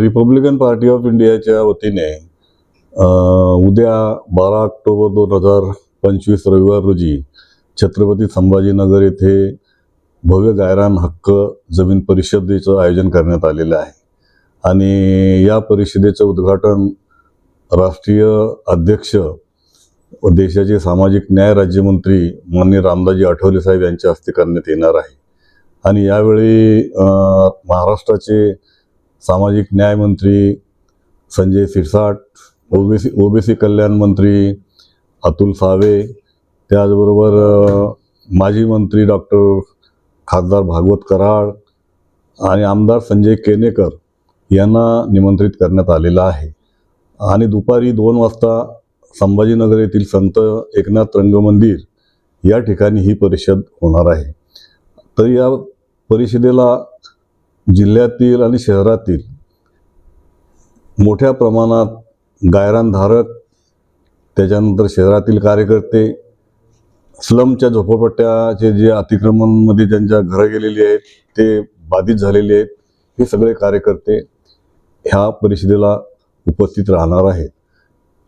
Republican party of इंडियाच्या वतीने उद्या बारा ऑक्टोबर दोन हजार पंचवीस रविवार रोजी छत्रपती संभाजीनगर येथे भव्य गायरान हक्क जमीन परिषदेचं आयोजन करण्यात आलेलं आहे. आणि या परिषदेचं उद्घाटन राष्ट्रीय अध्यक्ष व देशाचे सामाजिक न्याय राज्यमंत्री माननीय रामदाजी आठवले साहेब यांच्या हस्ते करण्यात येणार आहे. आणि यावेळी महाराष्ट्राचे सामाजिक न्याय मंत्री संजय सिरसाट ओबीसी ओबीसी कल्याण मंत्री अतुल सावे त्याचबरोबर माजी मंत्री डॉक्टर खासदार भागवत कराड आणि आमदार संजय केनेकर यांना निमंत्रित करण्यात आलेलं आहे. आणि दुपारी दोन वाजता संभाजीनगर येथील संत एकनाथ रंगमंदिर या ठिकाणी ही परिषद होणार आहे. तर या परिषदेला जिल्ह्यातील आणि शहरातील मोठ्या प्रमाणात गायरानधारक त्याच्यानंतर शहरातील कार्यकर्ते स्लमच्या झोपडपट्ट्याचे जे अतिक्रमणमध्ये ज्यांच्या घरं गेलेली आहेत ते बाधित झालेले आहेत हे सगळे कार्यकर्ते ह्या परिषदेला उपस्थित राहणार आहेत.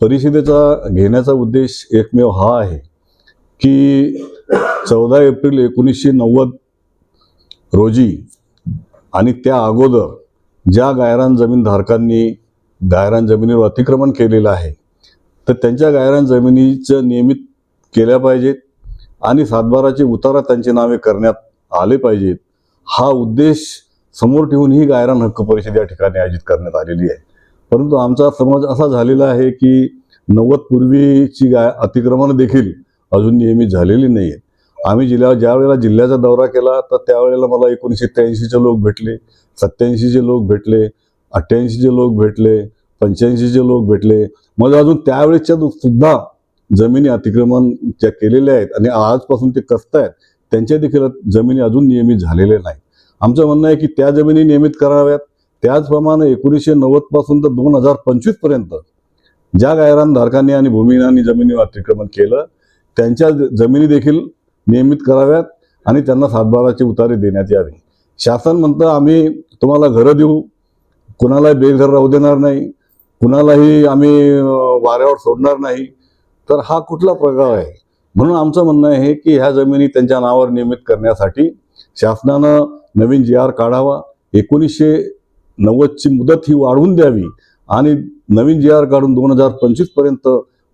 परिषदेचा घेण्याचा उद्देश एकमेव हा आहे की चौदा एप्रिल एकोणीसशे नव्वद रोजी आणि त्या अगोदर ज्या गायरान जमीनधारकांनी गायरान जमिनीवर अतिक्रमण केलेलं आहे तर त्यांच्या गायरान जमिनीचं नियमित केल्या पाहिजेत आणि सातबाराचे उतारा त्यांचे नावे करण्यात आले पाहिजेत. हा उद्देश समोर ठेवून ही गायरान हक्क परिषद या ठिकाणी आयोजित करण्यात आलेली आहे. परंतु आमचा समज असा झालेला आहे की नव्वद पूर्वीची गाय अतिक्रमण देखील अजून नियमित झालेली नाही आहेत आम्ही जिल्ह्या ज्या वेळेला जिल्ह्याचा दौरा केला तर त्यावेळेला मला एकोणीसशे त्र्याऐंशीचे लोक भेटले सत्याऐंशीचे लोक भेटले अठ्ठ्याऐंशीचे लोक भेटले पंच्याऐंशीचे लोक भेटले. मग अजून त्यावेळेसच्या सुद्धा जमिनी अतिक्रमण ज्या केलेल्या आहेत आणि आजपासून ते कसत आहेत त्यांच्या देखील जमिनी अजून नियमित झालेल्या नाहीत. आमचं म्हणणं आहे की त्या जमिनी नियमित कराव्यात. त्याचप्रमाणे एकोणीसशे नव्वदपासून तर दोन हजार पंचवीसपर्यंत ज्या ज्या गायरानधारकांनी आणि भूमिहीनांनी जमिनीवर अतिक्रमण केलं त्यांच्या ज- जमिनी देखील नियमित कराव्यात आणि त्यांना सातबाराचे उतारे देण्यात यावे. शासन म्हणतं आम्ही तुम्हाला घरं देऊ. कुणालाही बेघर राहू देणार नाही. कुणालाही आम्ही वाऱ्यावर सोडणार नाही. तर हा कुठला प्रकार आहे? म्हणून आमचं म्हणणं आहे की ह्या जमिनी त्यांच्या नावावर नियमित करण्यासाठी शासनानं नवीन जी आर काढावा. एकोणीसशे नव्वदची मुदत ही वाढवून द्यावी आणि नवीन जी आर काढून दोन हजार पंचवीसपर्यंत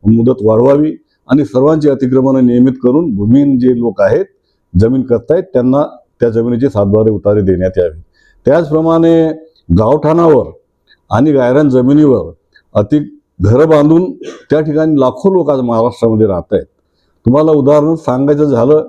मुदत वाढवावी. आणि सर्वांची अतिक्रमणं नियमित करून भूमीन जे लोक आहेत जमीन करतायत त्यांना त्या जमिनीचे सातबारे उतारे देण्यात यावे. त्याचप्रमाणे गावठाणावर आणि गायरान जमिनीवर अति घरं बांधून त्या ठिकाणी लाखो लोक आज महाराष्ट्रामध्ये राहत आहेत तुम्हाला उदाहरण सांगायचं झालं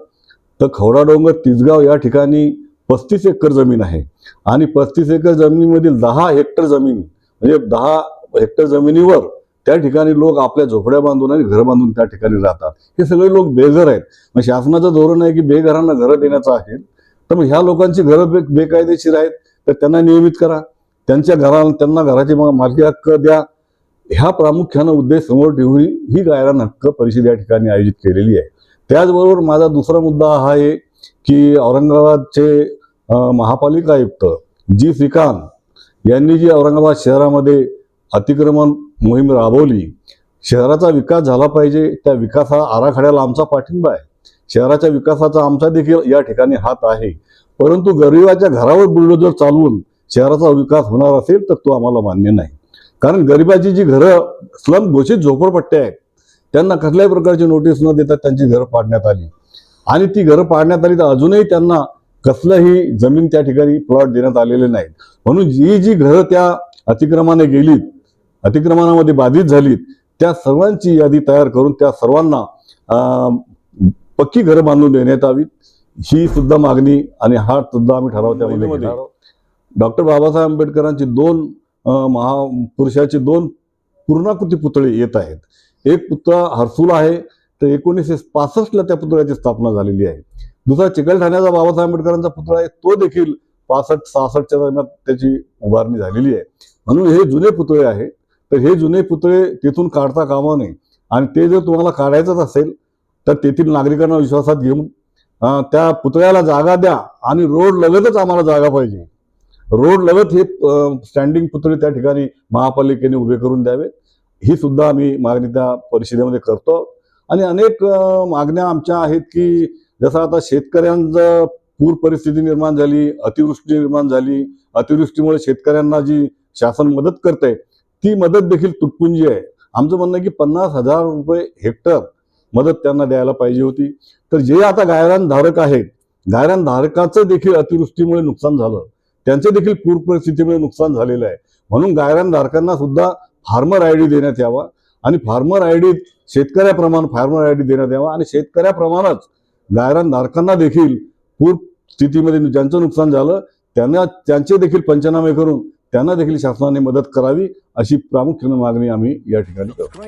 तर खवडा डोंगर तिसगाव या ठिकाणी पस्तीस एकर जमीन आहे. आणि पस्तीस एकर जमिनीमधील दहा हेक्टर जमीन म्हणजे दहा हेक्टर जमिनीवर त्या ठिकाणी लोक आपल्या झोपड्या बांधून आणि घरं बांधून त्या ठिकाणी राहतात. हे सगळे लोक बेघर आहेत. मग शासनाचं धोरण आहे की बेघरांना घरं देण्याचं आहे. तर मग ह्या लोकांची घरं बे बेकायदेशीर आहेत. तर त्यांना नियमित करा. त्यांच्या घरा त्यांना घराचे मालकी हक्क द्या. ह्या प्रामुख्यानं उद्देश समोर ठेवून ही गायरान हक्क परिषद या ठिकाणी आयोजित केलेली आहे. त्याचबरोबर माझा दुसरा मुद्दा हा आहे की औरंगाबादचे महापालिका आयुक्त जी श्रीकांत यांनी जी औरंगाबाद शहरामध्ये अतिक्रमण मोहीम राबवली. शहराचा विकास झाला पाहिजे त्या विकासा आराखड्याला आमचा पाठिंबा आहे. शहराच्या विकासाचा आमचा देखील या ठिकाणी हात आहे. परंतु गरिबाच्या घरावर बुलडोजर चालवून शहराचा विकास होणार असेल तर तो आम्हाला मान्य नाही. कारण गरिबाची जी घरं स्लम घोषित झोपडपट्ट्या आहेत त्यांना कसल्याही प्रकारची नोटीस न देता त्यांची घरं पाडण्यात आली. आणि ती घरं पाडण्यात आली तर अजूनही त्यांना कसलंही जमीन त्या ठिकाणी प्लॉट देण्यात आलेले नाहीत. म्हणून जी जी घरं त्या अतिक्रमाने गेलीत अतिक्रमणामध्ये बाधित झालीत त्या सर्वांची यादी तयार करून त्या सर्वांना पक्की घरं बांधून देण्यात यावीत. ही सुद्धा मागणी आणि हा सुद्धा आम्ही ठराव त्यामध्ये आहोत. डॉक्टर बाबासाहेब आंबेडकरांची दोन महापुरुषाचे दोन पूर्णाकृती पुतळे येत आहेत. एक पुतळा हर्सुल आहे तर एकोणीसशे पासष्टला त्या पुतळ्याची स्थापना झालेली आहे. दुसरा चिकलठाण्याचा बाबासाहेब आंबेडकरांचा पुतळा आहे तो देखील पासष्ट सहासष्टच्या दरम्यान त्याची उभारणी झालेली आहे. म्हणून हे जुने पुतळे आहेत तर हे जुने पुतळे तिथून काढता कामा नये. आणि ते जर तुम्हाला काढायचंच असेल तर तेथील नागरिकांना विश्वासात घेऊन त्या पुतळ्याला जागा द्या आणि रोड लगतच आम्हाला जागा पाहिजे. रोड लगत हे स्टँडिंग पुतळे त्या ठिकाणी महापालिकेने उभे करून द्यावेत. ही सुद्धा आम्ही मागणी त्या परिषदेमध्ये करतो. आणि अनेक मागण्या आमच्या आहेत की जसं आता शेतकऱ्यांचं पूर परिस्थिती निर्माण झाली अतिवृष्टी निर्माण झाली अतिवृष्टीमुळे शेतकऱ्यांना जी शासन मदत करते ती मदत देखील तुटपुंजी आहे. आमचं म्हणणं आहे की पन्नास हजार रुपये हेक्टर मदत त्यांना द्यायला पाहिजे होती. तर जे आता गायरान धारक आहेत गायरान धारकाचं देखील अतिवृष्टीमुळे नुकसान झालं. त्यांचे देखील पूर परिस्थितीमुळे नुकसान झालेलं आहे. म्हणून गायरान धारकांना सुद्धा फार्मर आय डी देण्यात यावा आणि फार्मर आय डी शेतकऱ्याप्रमाणे फार्मर आय डी देण्यात यावा आणि शेतकऱ्याप्रमाणेच गायरान धारकांना देखील पूर स्थितीमध्ये ज्यांचं नुकसान झालं त्यांना त्यांचे देखील पंचनामे करून त्यांना देखील शासनाने मदत करावी अशी प्रामुख्याने मागणी आम्ही या ठिकाणी करतो.